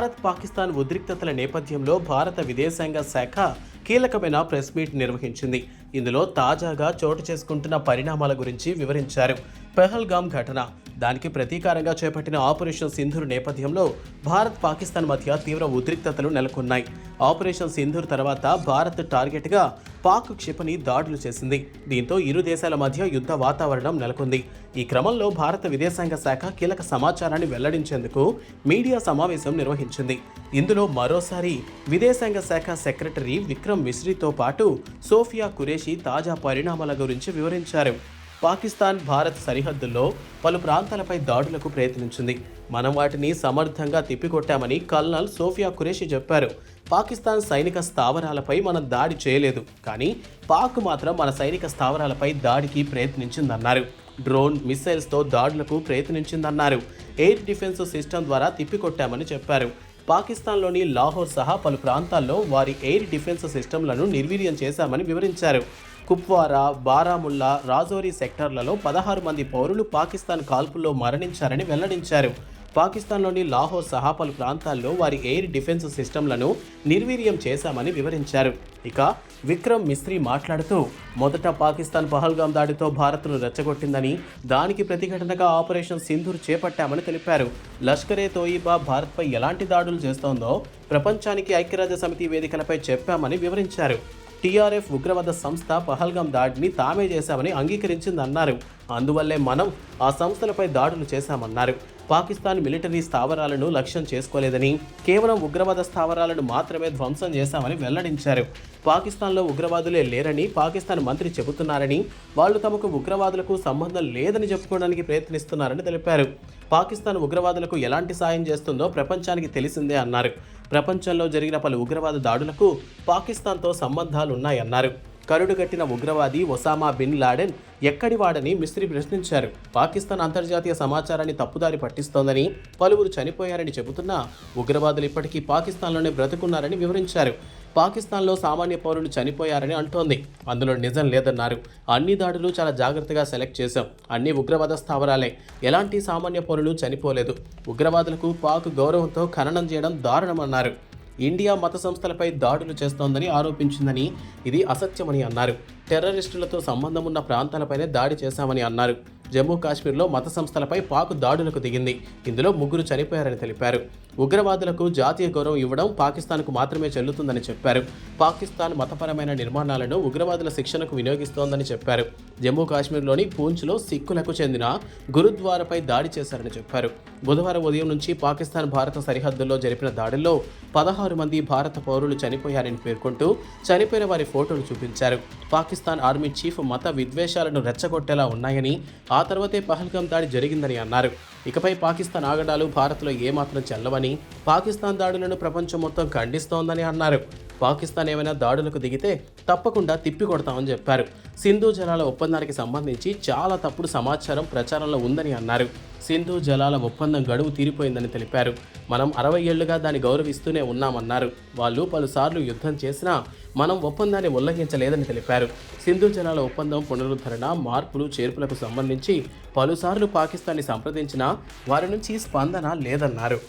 భారత్ పాకిస్తాన్ ఉద్రిక్తతల నేపథ్యంలో భారత విదేశాంగ శాఖ కీలకమైన ప్రెస్ మీట్ నిర్వహించింది. ఇందులో తాజాగా చోటు చేసుకుంటున్న పరిణామాల గురించి వివరించారు. పెహల్గామ్ ఘటన. దానికి ప్రతీకారంగా చేపట్టిన ఆపరేషన్ సింధూర్ నేపథ్యంలో భారత్ పాకిస్తాన్ మధ్య తీవ్ర ఉద్రిక్తతలు నెలకొన్నాయి. ఆపరేషన్ సింధూర్ తర్వాత భారత్ టార్గెట్గా పాక్ క్షిపణి దాడులు చేసింది. దీంతో ఇరు దేశాల మధ్య యుద్ధ వాతావరణం నెలకొంది. ఈ క్రమంలో భారత విదేశాంగ శాఖ కీలక సమాచారాన్ని వెల్లడించేందుకు మీడియా సమావేశం నిర్వహించింది. ఇందులో మరోసారి విదేశాంగ శాఖ సెక్రటరీ విక్రమ్ మిశ్రీతో పాటు సోఫియా కురేషి తాజా పరిణామాల గురించి వివరించారు. పాకిస్తాన్ భారత్ సరిహద్దుల్లో పలు ప్రాంతాలపై దాడులకు ప్రయత్నించింది. మనం వాటిని సమర్థంగా తిప్పికొట్టామని కల్నల్ సోఫియా ఖురేషి చెప్పారు. పాకిస్తాన్ సైనిక స్థావరాలపై మనం దాడి చేయలేదు. కానీ పాక్ మాత్రం మన సైనిక స్థావరాలపై దాడికి ప్రయత్నించిందన్నారు. డ్రోన్ మిసైల్స్తో దాడులకు ప్రయత్నించిందన్నారు. ఎయిర్ డిఫెన్స్ సిస్టమ్ ద్వారా తిప్పికొట్టామని చెప్పారు. పాకిస్తాన్లోని లాహోర్ సహా పలు ప్రాంతాల్లో వారి ఎయిర్ డిఫెన్స్ సిస్టమ్లను నిర్వీర్యం చేశామని వివరించారు. కుప్వారా బారాముల్లా రాజోరీ సెక్టార్లలో పదహారు మంది పౌరులు పాకిస్తాన్ కాల్పుల్లో మరణించారని వెల్లడించారు. పాకిస్తాన్లోని లాహోర్ సహా పలు ప్రాంతాల్లో వారి ఎయిర్ డిఫెన్స్ సిస్టమ్లను నిర్వీర్యం చేశామని వివరించారు. ఇక విక్రమ్ మిస్త్రీ మాట్లాడుతూ మొదట పాకిస్తాన్ పహల్గాం దాడితో భారత్ను రెచ్చగొట్టిందని దానికి ప్రతిఘటనగా ఆపరేషన్ సింధూర్ చేపట్టామని తెలిపారు. లష్కరే తోయిబా భారత్పై ఎలాంటి దాడులు చేస్తోందో ప్రపంచానికి ఐక్యరాజ్య సమితి వేదికలపై చెప్పామని వివరించారు. టీఆర్ఎఫ్ ఉగ్రవాద సంస్థ పహల్గాం దాడిని తామే చేశామని అంగీకరించిందన్నారు. అందువల్లే మనం ఆ సంస్థలపై దాడులు చేశామన్నారు. పాకిస్తాన్ మిలిటరీ స్థావరాలను లక్ష్యం చేసుకోలేదని కేవలం ఉగ్రవాద స్థావరాలను మాత్రమే ధ్వంసం చేశామని వెల్లడించారు. పాకిస్తాన్లో ఉగ్రవాదులే లేరని పాకిస్తాన్ మంత్రి చెబుతున్నారని వాళ్ళు తమకు ఉగ్రవాదులకు సంబంధం లేదని చెప్పుకోవడానికి ప్రయత్నిస్తున్నారని తెలిపారు. పాకిస్తాన్ ఉగ్రవాదులకు ఎలాంటి సాయం చేస్తుందో ప్రపంచానికి తెలిసిందే అన్నారు. ప్రపంచంలో జరిగిన పలు ఉగ్రవాద దాడులకు పాకిస్తాన్తో సంబంధాలున్నాయన్నారు. కరుడుగట్టిన ఉగ్రవాది ఒసామా బిన్ లాడెన్ ఎక్కడివాడని మిస్త్రి మిస్త్రీ ప్రశ్నించారు. పాకిస్తాన్ అంతర్జాతీయ సమాచారాన్ని తప్పుదారి పట్టిస్తోందని పలువురు చనిపోయారని చెబుతున్నా ఉగ్రవాదులు ఇప్పటికీ పాకిస్తాన్లోనే బ్రతుకున్నారని వివరించారు. పాకిస్తాన్లో సామాన్య పౌరులు చనిపోయారని అంటోంది. అందులో నిజం లేదన్నారు. అన్ని దాడులు చాలా జాగ్రత్తగా సెలెక్ట్ చేశాం. అన్ని ఉగ్రవాద స్థావరాలే. ఎలాంటి సామాన్య పౌరులు చనిపోలేదు. ఉగ్రవాదులకు పాక్ గౌరవంతో ఖననం చేయడం దారుణమన్నారు. ఇండియా మత సంస్థలపై దాడులు చేస్తోందని ఆరోపించిందని ఇది అసత్యమని అన్నారు. టెర్రరిస్టులతో సంబంధం ఉన్న ప్రాంతాలపైనే దాడి చేశామని అన్నారు. జమ్మూ కాశ్మీర్లో మత సంస్థలపై పాక్ దాడులకు దిగింది. ఇందులో ముగ్గురు చనిపోయారని తెలిపారు. ఉగ్రవాదులకు జాతీయ గౌరవం ఇవ్వడం పాకిస్తాన్కు మాత్రమే చెల్లుతుందని చెప్పారు. పాకిస్తాన్ మతపరమైన నిర్మాణాలను ఉగ్రవాదుల శిక్షణకు వినియోగిస్తోందని చెప్పారు. జమ్మూ కాశ్మీర్లోని పూంచ్లో సిక్కులకు చెందిన గురుద్వారపై దాడి చేశారని చెప్పారు. బుధవారం ఉదయం నుంచి పాకిస్తాన్ భారత సరిహద్దుల్లో జరిపిన దాడుల్లో పదహారు మంది భారత పౌరులు చనిపోయారని పేర్కొంటూ చనిపోయిన వారి ఫోటోలు చూపించారు. పాకిస్తాన్ ఆర్మీ చీఫ్ మత విద్వేషాలను రెచ్చగొట్టేలా ఉన్నాయని ఆ తర్వాతే పహల్గాం దాడి జరిగిందని అన్నారు. ఇకపై పాకిస్తాన్ ఆగడాలు భారత్లో ఏమాత్రం చెల్లవని పాకిస్తాన్ దాడులను ప్రపంచం మొత్తం ఖండిస్తోందని అన్నారు. పాకిస్తాన్ ఏమైనా దాడులకు దిగితే తప్పకుండా తిప్పికొడతామని చెప్పారు. సింధు జలాల ఒప్పందానికి సంబంధించి చాలా తప్పుడు సమాచారం ప్రచారంలో ఉందని అన్నారు. సింధు జలాల ఒప్పందం గడువు తీరిపోయిందని తెలిపారు. మనం అరవై ఏళ్ళుగా దాన్ని గౌరవిస్తూనే ఉన్నామన్నారు. వాళ్ళు పలుసార్లు యుద్ధం చేసినా మనం ఒప్పందాన్ని ఉల్లంఘించలేదని తెలిపారు. సింధు జలాల ఒప్పందం పునరుద్ధరణ మార్పులు చేర్పులకు సంబంధించి పలుసార్లు పాకిస్తాన్ని సంప్రదించినా వారి నుంచి స్పందన లేదన్నారు.